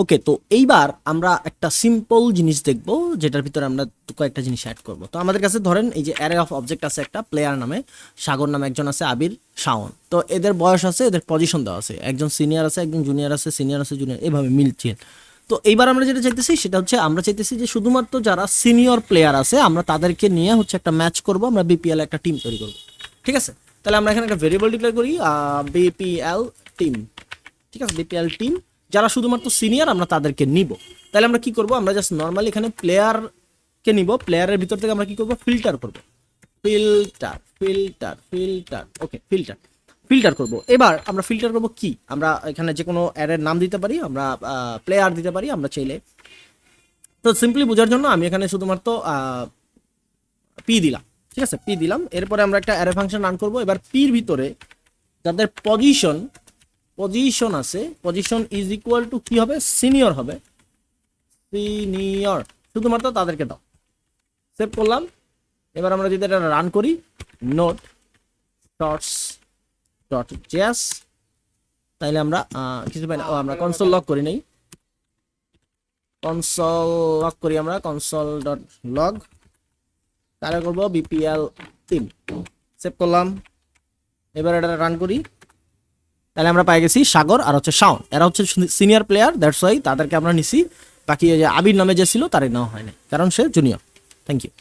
ওকে তো এইবার আমরা একটা সিম্পল জিনিস দেখব, যেটার ভিতরে আমরা কয়েকটা জিনিস অ্যাড করব। তো আমাদের কাছে ধরেন এই যে অ্যারে অফ অবজেক্ট আছে একটা প্লেয়ার নামে, সাগর নামে একজন আছে, আবির শাওন। তো এদের বয়স আছে, এদের পজিশন দেওয়া আছে। একজন সিনিয়র আছে, একজন জুনিয়র আছে সিনিয়র আছে জুনিয়র এভাবে মিলছে। তো এইবার আমরা যেটা চাইতেছি, সেটা হচ্ছে আমরা চাইতেছি যে শুধুমাত্র যারা সিনিয়র প্লেয়ার আছে, আমরা তাদেরকে নিয়ে হচ্ছে একটা ম্যাচ করব, আমরা বিপিএল একটা টিম তৈরি করব। ঠিক আছে? তাহলে আমরা এখানে একটা ভেরিয়েবল ডিক্লেয়ার করি বিপিএল টিম ঠিক আছে? বিপিএল টিম যারা শুধুমাত্র সিনিয়র আমরা তাদেরকে নিব। তাহলে আমরা কি করব? আমরা জাস্ট নর্মালি এখানে প্লেয়ারকে নিব। প্লেয়ারের ভিতর থেকে আমরা কি করব? ফিল্টার করব। Filter filter filter okay filter filter করব। এবার আমরা ফিল্টার করব কি? আমরা এখানে যে কোনো অ্যাডের নাম দিতে পারি, আমরা প্লেয়ার দিতে পারি আমরা চাইলে। তো সিম্পলি বোঝার জন্য আমি এখানে শুধুমাত্র পি দিলাম, ঠিক আছে? পি দিলাম। এরপরে আমরা একটা অ্যারে ফাংশন রান করব। এবার পির ভিতরে যাদের পজিশন পজিশন আছে। পজিশন ইজ ইকুয়াল টু কি হবে? সিনিয়র হবে। সিনিয়র শুধুমাত্র তাদেরকে দাও। সেভ করলাম। এবার আমরা যদি এটা রান করি নোট ডটস ডট জেস তাইলে আমরা কিছু পাই না। আমরা কনসোল লক করি নাই। কনসোল লক করি আমরা। কনসোল ডট লগ তাহলে করব? বিপিএল টিম সেভ করলাম। এবার এটা রান করি। তাহলে আমরা পাই গেছি সাগর আর হচ্ছে শাওন। এরা হচ্ছে সিনিয়র প্লেয়ার দ্যাটস ওয়াই তাদেরকে আমরা নিছি। বাকি যে আবির নামে যে ছিল, তারই নেওয়া হয়নি কারণ সে জুনিয়র থ্যাংক ইউ